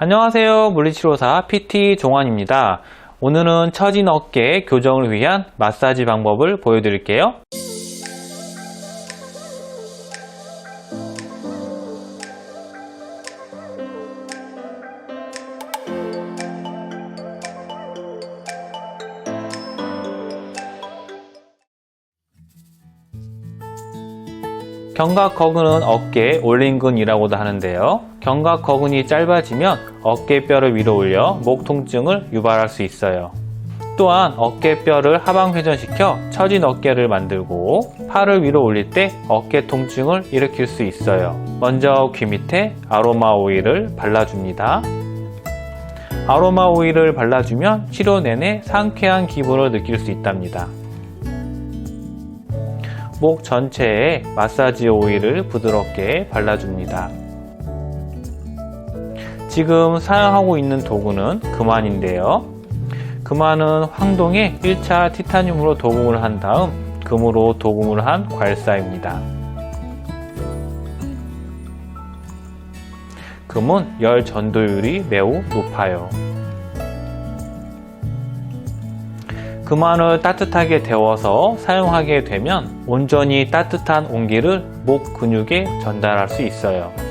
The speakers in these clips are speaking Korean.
안녕하세요. 물리치료사 PT 종환입니다. 오늘은 처진 어깨 교정을 위한 마사지 방법을 보여드릴게요. 견갑거근은 어깨 올린근이라고도 하는데요. 견갑 거근이 짧아지면 어깨뼈를 위로 올려 목 통증을 유발할 수 있어요. 또한 어깨뼈를 하방 회전시켜 처진 어깨를 만들고 팔을 위로 올릴 때 어깨 통증을 일으킬 수 있어요. 먼저 귀 밑에 아로마 오일을 발라줍니다. 아로마 오일을 발라주면 치료 내내 상쾌한 기분을 느낄 수 있답니다. 목 전체에 마사지 오일을 부드럽게 발라줍니다. 지금 사용하고 있는 도구는 금환인데요. 금환은 황동에 1차 티타늄으로 도금을 한 다음 금으로 도금을 한 괄사입니다. 금은 열 전도율이 매우 높아요. 금환을 따뜻하게 데워서 사용하게 되면 온전히 따뜻한 온기를 목 근육에 전달할 수 있어요.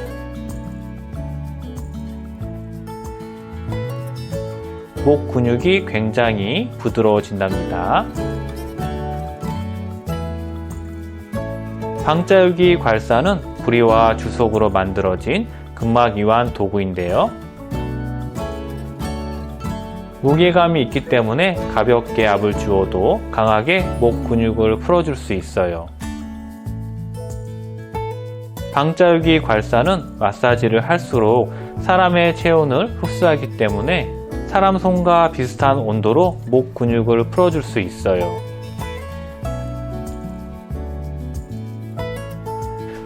목 근육이 굉장히 부드러워진답니다. 방자유기 괄사는 구리와 주석으로 만들어진 근막 이완 도구인데요. 무게감이 있기 때문에 가볍게 압을 주어도 강하게 목 근육을 풀어줄 수 있어요. 방자유기 괄사는 마사지를 할수록 사람의 체온을 흡수하기 때문에 사람 손과 비슷한 온도로 목 근육을 풀어줄 수 있어요.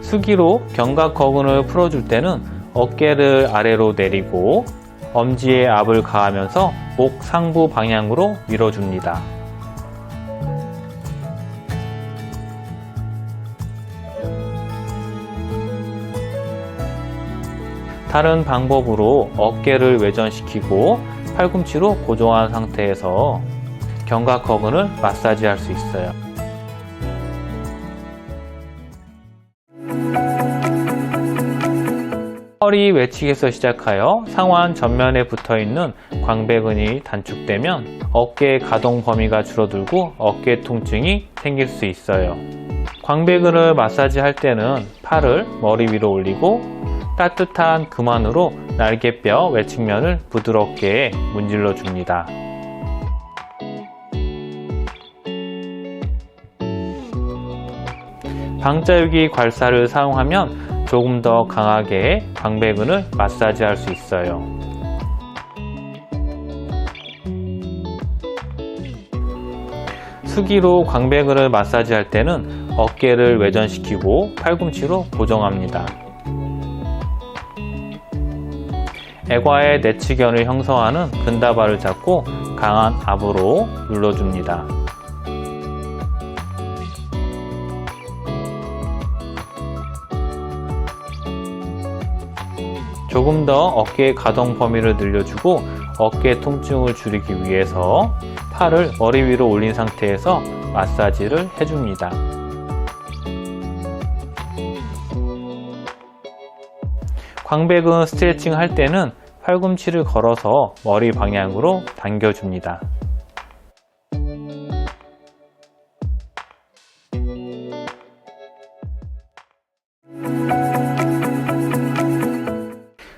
수기로 견갑 거근을 풀어줄 때는 어깨를 아래로 내리고 엄지에 압을 가하면서 목 상부 방향으로 밀어줍니다. 다른 방법으로 어깨를 외전시키고 팔꿈치로 고정한 상태에서 견갑 거근을 마사지할 수 있어요. 허리 외측에서 시작하여 상완 전면에 붙어 있는 광배근이 단축되면 어깨 가동 범위가 줄어들고 어깨 통증이 생길 수 있어요. 광배근을 마사지 할 때는 팔을 머리 위로 올리고 따뜻한 금환으로 날개뼈 외측면을 부드럽게 문질러 줍니다. 방자유기 괄사를 사용하면 조금 더 강하게 광배근을 마사지 할 수 있어요. 수기로 광배근을 마사지 할 때는 어깨를 외전시키고 팔꿈치로 고정합니다. 애과의 내치견을 형성하는 근다발을 잡고 강한 압으로 눌러줍니다. 조금 더 어깨의 가동 범위를 늘려주고 어깨 통증을 줄이기 위해서 팔을 머리 위로 올린 상태에서 마사지를 해줍니다. 광배근 스트레칭 할 때는 팔꿈치를 걸어서 머리 방향으로 당겨줍니다.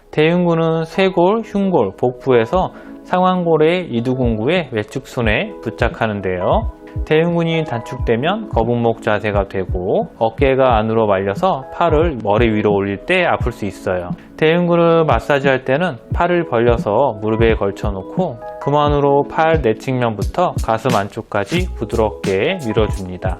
대흉근은 쇄골, 흉골, 복부에서 상완골의 이두근구의 외측순에 부착하는데요. 대흉근이 단축되면 거북목 자세가 되고 어깨가 안으로 말려서 팔을 머리 위로 올릴 때 아플 수 있어요. 대흉근을 마사지할 때는 팔을 벌려서 무릎에 걸쳐 놓고 그만으로 팔 내측면부터 가슴 안쪽까지 부드럽게 밀어줍니다.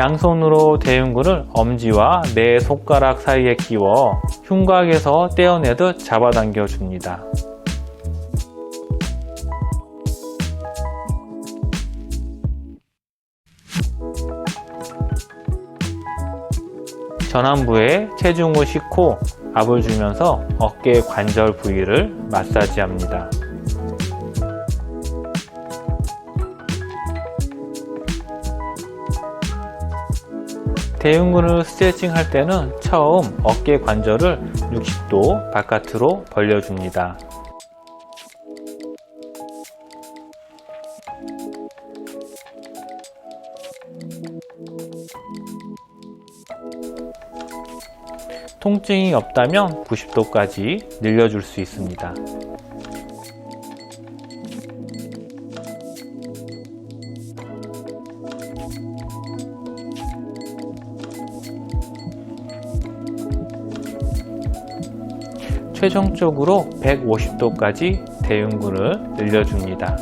양손으로 대흉근을 엄지와 네 손가락 사이에 끼워 흉곽에서 떼어내듯 잡아당겨 줍니다. 전완부에 체중을 싣고 압을 주면서 어깨 관절 부위를 마사지합니다. 대흉근을 스트레칭 할 때는 처음 어깨 관절을 60도 바깥으로 벌려줍니다. 통증이 없다면 90도까지 늘려줄 수 있습니다. 최종적으로 150도까지 대흉근을 늘려줍니다.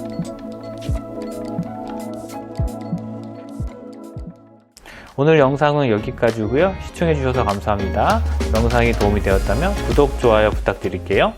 오늘 영상은 여기까지고요. 시청해주셔서 감사합니다. 영상이 도움이 되었다면 구독, 좋아요 부탁드릴게요.